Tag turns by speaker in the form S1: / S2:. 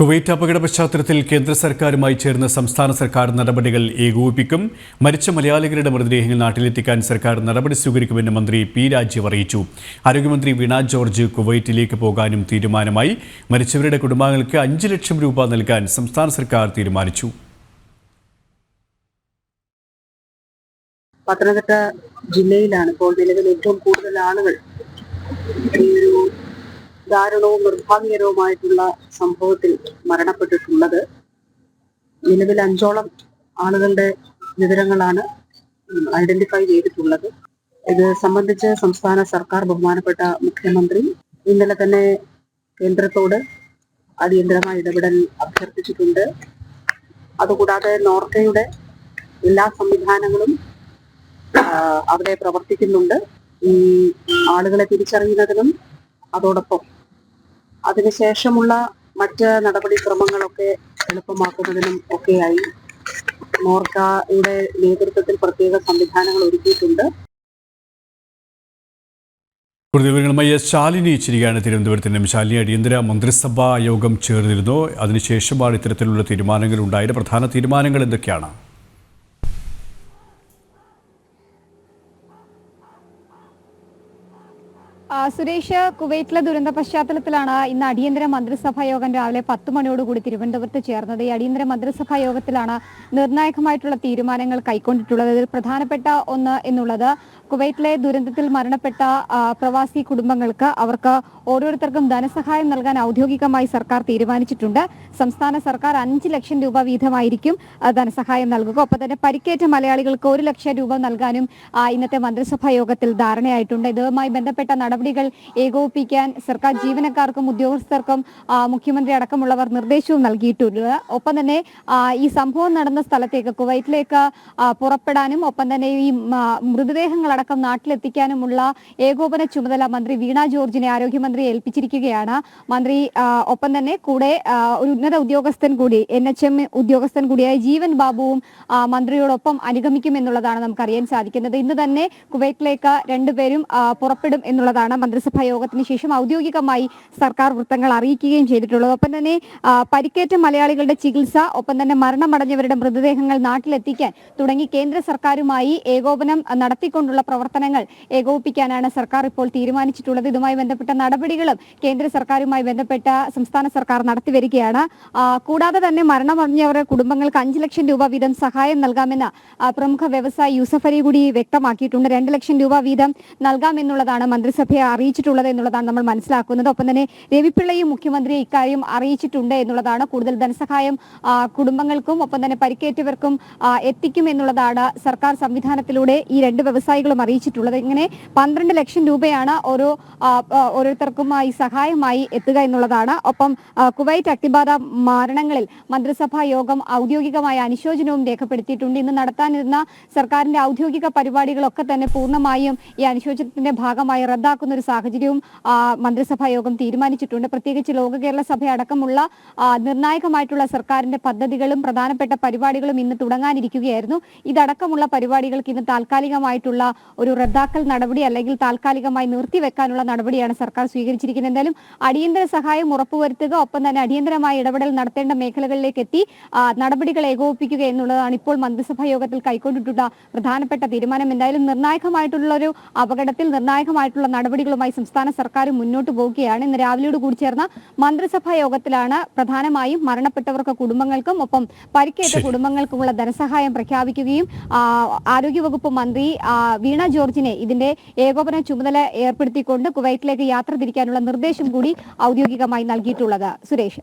S1: Kuwait അപകട പശ്ചാത്തലത്തിൽ കേന്ദ്ര സർക്കാരുമായി ചേർന്ന് സംസ്ഥാന സർക്കാർ നടപടികൾ ഏകോപിപ്പിക്കും. മരിച്ച മലയാളികളുടെ മൃതദേഹങ്ങൾ നാട്ടിലെത്തിക്കാൻ സർക്കാർ നടപടി സ്വീകരിക്കുമെന്ന് മന്ത്രി പി രാജീവ് അറിയിച്ചു. ആരോഗ്യമന്ത്രി വീണ ജോർജ് കുവൈറ്റിലേക്ക് പോകാനും തീരുമാനമായി. മരിച്ചവരുടെ കുടുംബാംഗങ്ങൾക്ക് അഞ്ച് ലക്ഷം രൂപ നൽകാൻ സംസ്ഥാന സർക്കാർ തീരുമാനിച്ചു.
S2: പത്തനംതിട്ട ജില്ലയിലാണ് ഇപ്പോൾ നിലവിൽ ഏറ്റവും കൂടുതൽ ആളുകൾ ഈ ഒരു ദാരുണവും നിർഭാഗ്യകരവുമായിട്ടുള്ള സംഭവത്തിൽ മരണപ്പെട്ടിട്ടുള്ളത്. നിലവിൽ അഞ്ചോളം ആളുകളുടെ വിവരങ്ങളാണ് ഐഡന്റിഫൈ ചെയ്തിട്ടുള്ളത്. ഇത് സംബന്ധിച്ച് സംസ്ഥാന സർക്കാർ ബഹുമാനപ്പെട്ട മുഖ്യമന്ത്രി ഇന്നലെ തന്നെ കേന്ദ്രത്തോട് അടിയന്തരമായ ഇടപെടൽ അഭ്യർത്ഥിച്ചിട്ടുണ്ട്. അതുകൂടാതെ നോർക്കയുടെ എല്ലാ സംവിധാനങ്ങളും അവിടെ പ്രവർത്തിക്കുന്നുണ്ട്. ഈ ആളുകളെ തിരിച്ചറിയുന്നതിനും അതോടൊപ്പം അതിനുശേഷമുള്ള മറ്റ് നടപടിക്രമങ്ങളൊക്കെ എളുപ്പമാക്കുന്നതിനും ഒക്കെയായി. മോർക്കയുടെ നേതൃത്വത്തിൽ പ്രത്യേക സംവിധാനങ്ങൾ ഒരുക്കിയിട്ടുണ്ട്.
S1: കൂടുതൽ വിവരങ്ങളുമായി ശാലിനി ചിരിയാണ് തിരുവനന്തപുരത്ത് നിന്നും. ശാലിനി അടിയന്തര മന്ത്രിസഭാ യോഗം ചേർന്നിരുന്നു. അതിനുശേഷമാണ് ഇത്തരത്തിലുള്ള തീരുമാനങ്ങൾ ഉണ്ടായത്. പ്രധാന തീരുമാനങ്ങൾ എന്തൊക്കെയാണ്?
S3: സുരേഷ് കുവൈറ്റിലെ ദുരന്ത പശ്ചാത്തലത്തിലാണ് ഇന്ന് അടിയന്തര മന്ത്രിസഭാ യോഗം രാവിലെ പത്ത് മണിയോടുകൂടി തിരുവനന്തപുരത്ത് ചേർന്നത്. ഈ അടിയന്തര മന്ത്രിസഭാ യോഗത്തിലാണ് നിർണായകമായിട്ടുള്ള തീരുമാനങ്ങൾ കൈക്കൊണ്ടിട്ടുള്ളത്. ഇതിൽ പ്രധാനപ്പെട്ട ഒന്ന് എന്നുള്ളത് കുവൈറ്റിലെ ദുരന്തത്തിൽ മരണപ്പെട്ട പ്രവാസി കുടുംബങ്ങൾക്ക് അവർക്ക് ഓരോരുത്തർക്കും ധനസഹായം നൽകാൻ ഔദ്യോഗികമായി സർക്കാർ തീരുമാനിച്ചിട്ടുണ്ട്. സംസ്ഥാന സർക്കാർ അഞ്ച് ലക്ഷം രൂപ വീതമായിരിക്കും ധനസഹായം നൽകുക. ഒപ്പം തന്നെ പരിക്കേറ്റ മലയാളികൾക്ക് ഒരു ലക്ഷം രൂപ നൽകാനും ഇന്നത്തെ മന്ത്രിസഭാ യോഗത്തിൽ ധാരണയായിട്ടുണ്ട്. ഇതുമായി ബന്ധപ്പെട്ട നടപടികൾ ഏകോപിപ്പിക്കാൻ സർക്കാർ ജീവനക്കാർക്കും ഉദ്യോഗസ്ഥർക്കും മുഖ്യമന്ത്രി അടക്കമുള്ളവർ നിർദ്ദേശവും നൽകിയിട്ടുണ്ട്. ഒപ്പം തന്നെ ഈ സംഭവം നടന്ന സ്ഥലത്തേക്ക് കുവൈറ്റിലേക്ക് പുറപ്പെടാനും ഒപ്പം തന്നെ ഈ മൃതദേഹങ്ങളടക്കം നാട്ടിലെത്തിക്കാനുമുള്ള ഏകോപന ചുമതല മന്ത്രി വീണ ജോർജിനെ ആരോഗ്യമന്ത്രി ഏൽപ്പിച്ചിരിക്കുകയാണ്. മന്ത്രി ഒപ്പം തന്നെ കൂടെ ഒരു ഉന്നത ഉദ്യോഗസ്ഥൻ കൂടി എൻ എച്ച് എം ഉദ്യോഗസ്ഥൻ കൂടിയായ ജീവൻ ബാബുവും മന്ത്രിയോടൊപ്പം അനുഗമിക്കുമെന്നുള്ളതാണ് നമുക്ക് അറിയാൻ സാധിക്കുന്നത്. ഇന്ന് തന്നെ കുവൈറ്റിലേക്ക് രണ്ടുപേരും പുറപ്പെടും എന്നുള്ളതാണ് മന്ത്രിസഭാ യോഗത്തിന് ശേഷം ഔദ്യോഗികമായി സർക്കാർ വൃത്തങ്ങൾ അറിയിക്കുകയും ചെയ്തിട്ടുള്ളത്. ഒപ്പം തന്നെ പരിക്കേറ്റ മലയാളികളുടെ ചികിത്സ ഒപ്പം തന്നെ മരണമടഞ്ഞവരുടെ മൃതദേഹങ്ങൾ നാട്ടിലെത്തിക്കാൻ തുടങ്ങി കേന്ദ്ര സർക്കാരുമായി ഏകോപനം നടത്തിക്കൊണ്ടുള്ള പ്രവർത്തനങ്ങൾ ഏകോപിപ്പിക്കാനാണ് സർക്കാർ ഇപ്പോൾ തീരുമാനിച്ചിട്ടുള്ളത്. ഇതുമായി ബന്ധപ്പെട്ട നടപടികളും കേന്ദ്ര സർക്കാരുമായി ബന്ധപ്പെട്ട സംസ്ഥാന സർക്കാർ നടത്തിവരികയാണ് കൂടാതെ തന്നെ മരണമടഞ്ഞവരുടെ കുടുംബങ്ങൾക്ക് അഞ്ച് ലക്ഷം രൂപ വീതം സഹായം നൽകാമെന്ന് പ്രമുഖ വ്യവസായി യൂസഫ് അലി കൂടി വ്യക്തമാക്കിയിട്ടുണ്ട്. രണ്ട് ലക്ഷം രൂപ വീതം നൽകാമെന്നുള്ളതാണ് മന്ത്രിസഭയെ അറിയിച്ചിട്ടുള്ളത് എന്നുള്ളതാണ് നമ്മൾ മനസ്സിലാക്കുന്നത്. ഒപ്പം തന്നെ രവിപിള്ളയും മുഖ്യമന്ത്രിയെ ഇക്കാര്യം അറിയിച്ചിട്ടുണ്ട് എന്നുള്ളതാണ് കൂടുതൽ ധനസഹായം കുടുംബങ്ങൾക്കും ഒപ്പം തന്നെ പരിക്കേറ്റവർക്കും എത്തിക്കും എന്നുള്ളതാണ് സർക്കാർ സംവിധാനത്തിലൂടെ ഈ രണ്ട് വ്യവസായികളും അറിയിച്ചിട്ടുള്ളത്. ഇങ്ങനെ പന്ത്രണ്ട് ലക്ഷം രൂപയാണ് ഓരോ ആ, ആ, ഓരോരുത്തർക്കും ഈ സഹായമായി എത്തുക എന്നുള്ളതാണ്. ഒപ്പം കുവൈറ്റ് അഗ്നിബാധ മരണങ്ങളിൽ മന്ത്രിസഭാ യോഗം ഔദ്യോഗികമായ അനുശോചനവും രേഖപ്പെടുത്തിയിട്ടുണ്ട്. ഇന്ന് നടത്താനിരുന്ന സർക്കാരിന്റെ ഔദ്യോഗിക പരിപാടികളൊക്കെ തന്നെ പൂർണമായും ഈ അനുശോചനത്തിന്റെ ഭാഗമായി റദ്ദാക്കുന്ന ഒരു സാഹചര്യവും മന്ത്രിസഭാ യോഗം തീരുമാനിച്ചിട്ടുണ്ട്. പ്രത്യേകിച്ച് ലോക കേരള സഭ അടക്കമുള്ള നിർണായകമായിട്ടുള്ള സർക്കാരിന്റെ പദ്ധതികളും പ്രധാനപ്പെട്ട പരിപാടികളും ഇന്ന് തുടങ്ങാനിരിക്കുകയായിരുന്നു. ഇതടക്കമുള്ള പരിപാടികൾക്ക് ഇന്ന് താൽക്കാലികമായിട്ടുള്ള ഒരു റദ്ദാക്കൽ നടപടി അല്ലെങ്കിൽ താൽക്കാലികമായി നിർത്തിവെക്കാനുള്ള നടപടിയാണ് സർക്കാർ സ്വീകരിച്ചിരിക്കുന്നത്. എന്തായാലും അടിയന്തര സഹായം ഉറപ്പുവരുത്തുക ഒപ്പം തന്നെ അടിയന്തരമായ ഇടപെടൽ നടത്തേണ്ട മേഖലകളിലേക്ക് എത്തി നടപടികൾ ഏകോപിപ്പിക്കുക എന്നുള്ളതാണ് ഇപ്പോൾ മന്ത്രിസഭാ യോഗത്തിൽ കൈക്കൊണ്ടിട്ടുള്ള പ്രധാനപ്പെട്ട തീരുമാനം. എന്തായാലും നിർണായകമായിട്ടുള്ള ഒരു അപകടത്തിൽ നിർണായകമായിട്ടുള്ള നടപടികളുമായി സംസ്ഥാന സർക്കാർ മുന്നോട്ട് പോവുകയാണ്. ഇന്ന് രാവിലെയോട് കൂടി ചേർന്ന മന്ത്രിസഭാ യോഗത്തിലാണ് പ്രധാനമായും മരണപ്പെട്ടവർക്ക് കുടുംബങ്ങൾക്കും ഒപ്പം പരിക്കേറ്റ. കുടുംബങ്ങൾക്കുമുള്ള ധനസഹായം പ്രഖ്യാപിക്കുകയും ആരോഗ്യവകുപ്പ് മന്ത്രി വീണ ജോർജിനെ ഇതിന്റെ ഏകോപന ചുമതല ഏർപ്പെടുത്തിക്കൊണ്ട് കുവൈറ്റിലേക്ക് യാത്ര തിരിക്കാനുള്ള നിർദ്ദേശം കൂടി ഔദ്യോഗികമായി നൽകിയിട്ടുള്ളത്. സുരേഷ്.